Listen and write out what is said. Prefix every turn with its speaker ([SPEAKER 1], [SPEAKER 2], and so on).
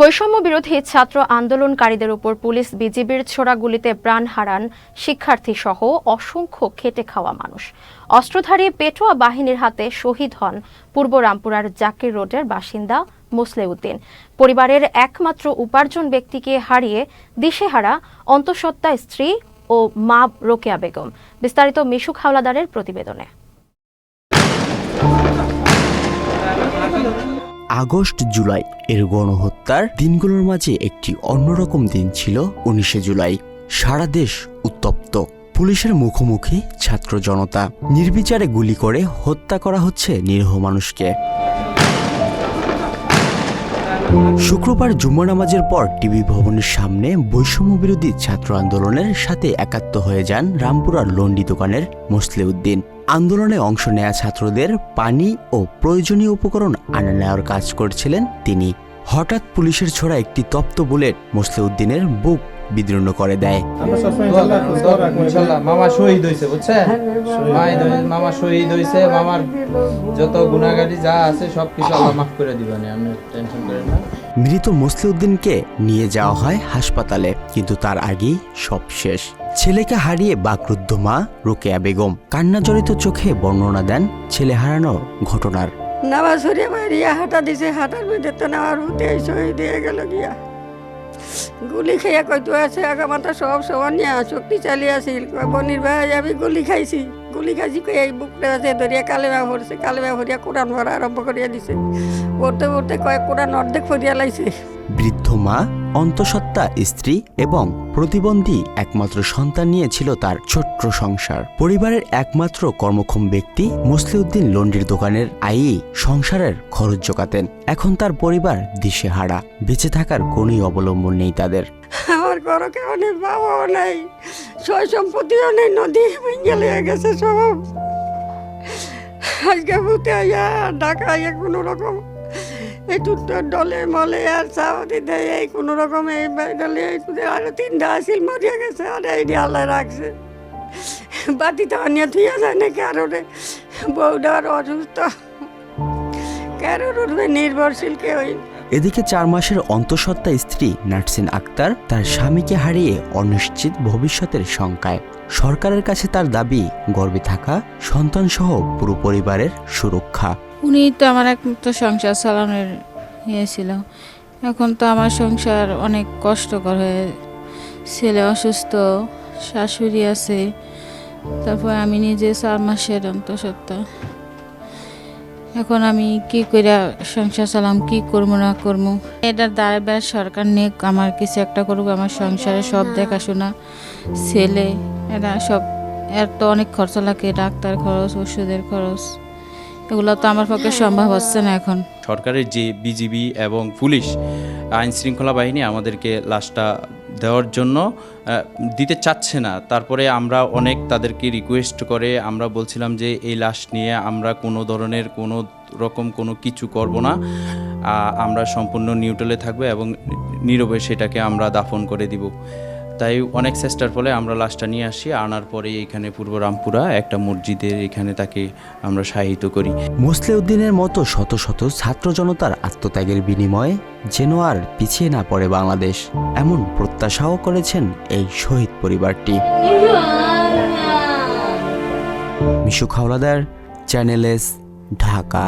[SPEAKER 1] বৈষম্য বিরোধী ছাত্র আন্দোলনকারীদের উপর পুলিশ বিজিবির ছোড়া গুলিতে প্রাণ হারান শিক্ষার্থী সহ অসংখ্য খেটে খাওয়া মানুষ। অস্ত্রধারী পেটোয়া বাহিনীর হাতে শহীদ হন পূর্ব রামপুরার জাকির রোডের বাসিন্দা মোসলেউদ্দিন। পরিবারের একমাত্র উপার্জন ব্যক্তিকে হারিয়ে দিশেহারা অন্তঃসত্ত্বা স্ত্রী ও মা রোকেয়া বেগম। বিস্তারিত মিশুক হাওলাদারের প্রতিবেদনে।
[SPEAKER 2] আগস্ট জুলাই এর গণহত্যার দিনগুলোর মাঝে একটি অন্যরকম দিন ছিল উনিশে জুলাই। সারা দেশ উত্তপ্ত। পুলিশের মুখোমুখি ছাত্র জনতা। নির্বিচারে গুলি করে হত্যা করা হচ্ছে নিরীহ মানুষকে। শুক্রবার জুম্মা নামাজের পর টিভি ভবনের সামনে বৈষম্য বিরোধী ছাত্র আন্দোলনের সাথে একাত্ম হয়ে যান রামপুরার লন্ডি দোকানের মোসলেউদ্দিন। আন্দোলনে অংশ নেয়া ছাত্রদের পানি ও প্রয়োজনীয় উপকরণ আনা নেওয়ার কাজ করছিলেন তিনি। হঠাৎ পুলিশের ছোড়া একটি তপ্ত বুলেট মোসলেউদ্দিনের বুক বিদীর্ণ করে দেয়।
[SPEAKER 3] মামা শহীদ হয়েছে বুঝছেন? মাই ধরে- মামা শহীদ হয়েছে মামার যত গুণাগারি যা আছে সব কিছু আল্লাহ মাফ করে দিবেন আপনি টেনশন করেন না।
[SPEAKER 2] মৃত মুসলিউদ্দিনকে নিয়ে যাওয়া হয় হাসপাতালে কিন্তু তার আগেই সব শেষ। ছেলেকে হারিয়ে বাকরুদ্ধ মা রোকেয়া বেগম। কান্নাজড়িত চোখে বর্ণনা দেন ছেলে হারানো ঘটনার।
[SPEAKER 4] নামাজ মারিয়া হাঁটা দিছে হাঁটার মধ্যে তো নেওয়ার হতে শহীদ হয়ে গেল গিয়া। গুলি খাইয়া কইতো আছে আগামাতা সব সমান নিয়ে শক্তি চালিয়ে আসিল। বনির ভাই, আমি গুলি খাইছি। গুলি খাইছি কই এই বুকটা আছে ধরিয়া কালেমা ভরছে কালেমা ভরিয়া কোরআন ভরা আরম্ভ করিয়া দিছে। পড়তে পড়তে কয়েক কোরআন অর্ধেক ফরিয়া লাইছে।
[SPEAKER 2] বৃদ্ধ মা অন্তঃসত্ত্বা স্ত্রী এবং প্রতিবন্ধী একমাত্র সন্তান নিয়ে ছিল তার ছোট্ট সংসার। পরিবারের একমাত্র কর্মক্ষম ব্যক্তি মুসলিউদ্দিন লন্ডির দোকানের আয়েই সংসারের খরচ জোগাতেন। এখন তার পরিবার দিশেহারা, বেঁচে থাকার কোনোই অবলম্বন নেই তাদের।
[SPEAKER 4] আমার নেই, বাবাও সম্পত্তিও নেই, নদী ভেঙে গেছে সব। আজকে ভূতে আইয়া ঢাকা আইয়া কোনো রকম এই টুট্টার ডলে মলে আর চাওয়াতি দেয় এই কোনো রকম এই ডলে এই আর তিনটা আসিল মরিয়া গেছে, আর এই আল্লাহ রাখছে। বাতি তো আনিয়া থুইয়া যায় না কারণে বউটার অসুস্থ। কারোর উপরে নির্ভরশীল কেউই
[SPEAKER 2] এদিকে চার মাসের অন্তঃসত্ত্বা স্ত্রী নার্সিন আক্তার তার স্বামীকে হারিয়ে অনিশ্চিত ভবিষ্যতের শঙ্কায়। সরকারের কাছে তার দাবি, গর্বে থাকা সন্তানসহ পুরো পরিবারের সুরক্ষা।
[SPEAKER 5] উনি তো আমার একমাত্র সংসার চালানোর ইয়ে ছিল। এখন তো আমার সংসার অনেক কষ্টকর হয়ে ছেলে অসুস্থ শাশুড়ি আছে তারপর আমি নিজে চার মাসের অন্তঃসত্ত্বা। এখন আমি কি কইরা সংসার চালাম কি করব না করব? এটার দায়বার সরকার নিয়ে আমার কিছু একটা করব আমার সংসারে সব দেখাশোনা ছেলে এরা সব এর তো অনেক খরচ লাগে ডাক্তার খরচ ওষুধের খরচ। এগুলো তো আমার পক্ষে সম্ভব হচ্ছে না এখন।
[SPEAKER 6] সরকারের যে বিজিবি এবং পুলিশ আইন শৃঙ্খলা বাহিনী আমাদেরকে লাশটা দেওয়ার জন্য দিতে চাচ্ছে না। তারপরে আমরা অনেক তাদেরকে রিকোয়েস্ট করে আমরা বলছিলাম যে এই লাশ নিয়ে আমরা কোনো ধরনের কোনো রকম কোনো কিছু করব না। আমরা সম্পূর্ণ নিউট্রালে থাকব এবং নীরবে সেটাকে আমরা দাফন করে দিব। তাই অনেক চেষ্টার ফলে আমরা লাশটা নিয়ে আসি, আনার পরে এখানে পূর্ব রামপুরা একটা মসজিদের এখানে তাকে আমরা সাহিত্য করি।
[SPEAKER 2] মুসলিউদ্দিনের মতো শত শত ছাত্র জনতার আত্মত্যাগের বিনিময়ে যেন আর পিছিয়ে না পড়ে বাংলাদেশ, এমন প্রত্যাশাও করেছেন এই শহীদ পরিবারটি। Mishu Khawladar channel S, Dhaka.